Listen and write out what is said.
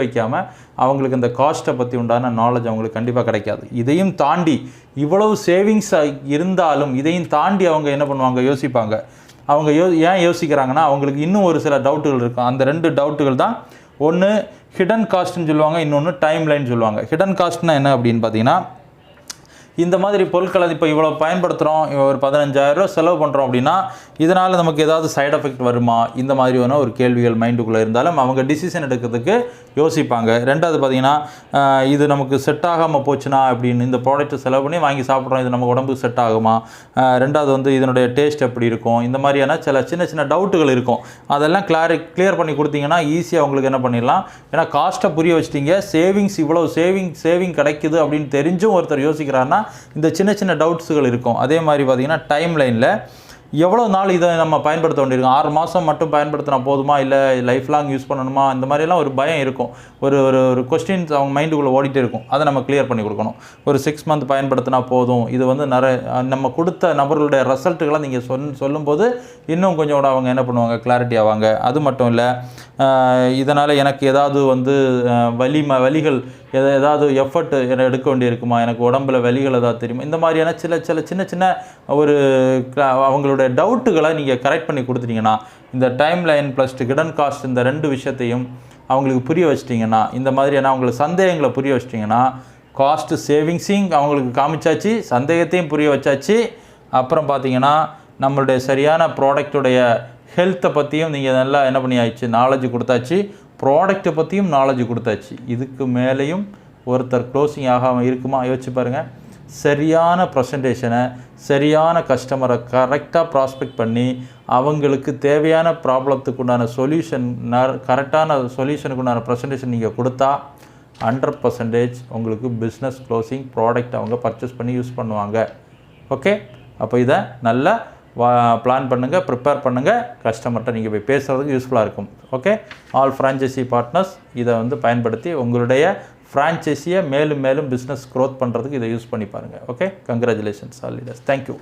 வைக்காமல் அவங்களுக்கு இந்த காஸ்ட்டை பற்றி உண்டான நாலேஜ் அவங்களுக்கு கண்டிப்பாக கிடைக்காது. இதையும் தாண்டி இவ்வளவு சேவிங்ஸ் இருந்தாலும் இதையும் தாண்டி அவங்க என்ன பண்ணுவாங்க? யோசிப்பாங்க. அவங்க யோ ஏன் யோசிக்கிறாங்கன்னா அவங்களுக்கு இன்னும் ஒரு சில டவுட்டுகள் இருக்கும். அந்த ரெண்டு டவுட்டுகள் தான். ஒன்று ஹிடன் காஸ்ட்னு சொல்லுவாங்க இன்னொன்று டைம் லைன் சொல்லுவாங்க. ஹிடன் காஸ்ட்னா என்ன அப்படின்னு பார்த்தீங்கன்னா இந்த மாதிரி பொருட்களை இப்போ இவ்வளோ பயன்படுத்துகிறோம் ஒரு பதினஞ்சாயிரரூவா செலவு பண்ணுறோம் அப்படின்னா இதனால் நமக்கு ஏதாவது சைடு எஃபெக்ட் வருமா? இந்த மாதிரியான ஒரு கேள்விகள் மைண்டுக்குள்ளே இருந்தாலும் அவங்க டிசிஷன் எடுக்கிறதுக்கு யோசிப்பாங்க. ரெண்டாவது பார்த்தீங்கன்னா இது நமக்கு செட் ஆகாமல் போச்சுன்னா அப்படின்னு இந்த ப்ராடக்ட்டை செலவு பண்ணி வாங்கி சாப்பிட்றோம் இது நம்ம உடம்புக்கு செட் ஆகுமா? ரெண்டாவது வந்து இதனுடைய டேஸ்ட் எப்படி இருக்கும்? இந்த மாதிரியான சில சின்ன சின்ன டவுட்டுகள் இருக்கும். அதெல்லாம் கிளாரி கிளியர் பண்ணி கொடுத்தீங்கன்னா ஈஸியாக உங்களுக்கு என்ன பண்ணிடலாம்? ஏன்னா காஸ்ட்டை புரிய வச்சிட்டிங்க. சேவிங்ஸ் இவ்வளோ சேவிங் சேவிங் கிடைக்குது அப்படின்னு தெரிஞ்சும் ஒருத்தர் யோசிக்கிறாருன்னா இந்த சின்ன சின்ன டவுட்ஸுகள் இருக்கும். அதே மாதிரி பார்த்தீங்கன்னா டைம் லைனில் எவ்வளோ நாள் இதை நம்ம பயன்படுத்த வேண்டியிருக்கும்? ஆறு மாதம் மட்டும் பயன்படுத்தினா போதுமா? இல்லை லைஃப் லாங் யூஸ் பண்ணணுமா? இந்த மாதிரிலாம் ஒரு பயம் இருக்கும். ஒரு ஒரு ஒரு கொஸ்டின்ஸ் அவங்க மைண்டுக்குள்ளே ஓடிட்டே இருக்கும். அதை நம்ம கிளியர் பண்ணி கொடுக்கணும். ஒரு சிக்ஸ் மந்த் பயன்படுத்தினா போதும். இது வந்து நிறைய நம்ம கொடுத்த நபர்களுடைய ரிசல்ட்டுகளை நீங்கள் சொல் சொல்லும்போது இன்னும் கொஞ்சம் கூட அவங்க என்ன பண்ணுவாங்க? கிளாரிட்டி ஆவாங்க. அது மட்டும் இல்லை இதனால் எனக்கு ஏதாவது வந்து வலி ம வலிகள் எதா ஏதாவது எஃபர்ட் எடுக்க வேண்டியிருக்குமா? எனக்கு உடம்புல வலிகள் ஏதாவது தெரியுமா? இந்த மாதிரியான சில சில சின்ன சின்ன ஒரு க- அவங்களுடைய டவுட்டுகளை நீங்கள் கரெக்ட் பண்ணி கொடுத்துட்டீங்கன்னா இந்த time line plus hidden cost இந்த ரெண்டு விஷயத்தையும் அவங்களுக்கு புரிய வச்சிட்டிங்கன்னா இந்த மாதிரியான அவங்களுக்கு சந்தேகங்களை புரிய வச்சிட்டிங்கன்னா காஸ்ட்டு சேவிங்ஸையும் அவங்களுக்கு காமிச்சாச்சு சந்தேகத்தையும் புரிய வச்சாச்சு. அப்புறம் பார்த்தீங்கன்னா நம்மளுடைய சரியான ப்ராடக்ட்டுடைய ஹெல்த்தை பற்றியும் நீங்கள் நல்லா என்ன பண்ணியாச்சு நாலேஜ் கொடுத்தாச்சு. ப்ராடக்ட்டை பற்றியும் நாலேஜ் கொடுத்தாச்சு. இதுக்கு மேலேயும் ஒருத்தர் க்ளோசிங் ஆகாமல் இருக்குமா? யோசிச்சு பாருங்கள் சரியான ப்ரெசன்டேஷனை சரியான கஸ்டமரை கரெக்டாக ப்ராஸ்பெக்ட் பண்ணி அவங்களுக்கு தேவையான ப்ராப்ளத்துக்கு உண்டான சொல்யூஷன் கரெக்டான சொல்யூஷனுக்கு உண்டான ப்ரெசன்டேஷன் நீங்கள் கொடுத்தா ஹண்ட்ரட் பர்சன்டேஜ் உங்களுக்கு பிஸ்னஸ் க்ளோசிங் ப்ராடக்ட் அவங்க பர்ச்சேஸ் பண்ணி யூஸ் பண்ணுவாங்க. ஓகே அப்போ இதை நல்லா வா பிளான் பண்ணுங்கள் ப்ரிப்பேர் பண்ணுங்கள் கஸ்டமர்கிட்ட நீங்கள் போய் பேசுகிறதுக்கு யூஸ்ஃபுல்லாக இருக்கும். ஓகே ஆல் ஃப்ரான்ச்சைசி பார்ட்னர்ஸ் இதை வந்து பயன்படுத்தி உங்களுடைய ஃப்ரான்ச்சைஸியை மேலும் மேலும் பிஸ்னஸ் க்ரோத் பண்ணுறதுக்கு இதை யூஸ் பண்ணி பாருங்கள் okay congratulations all leaders thank you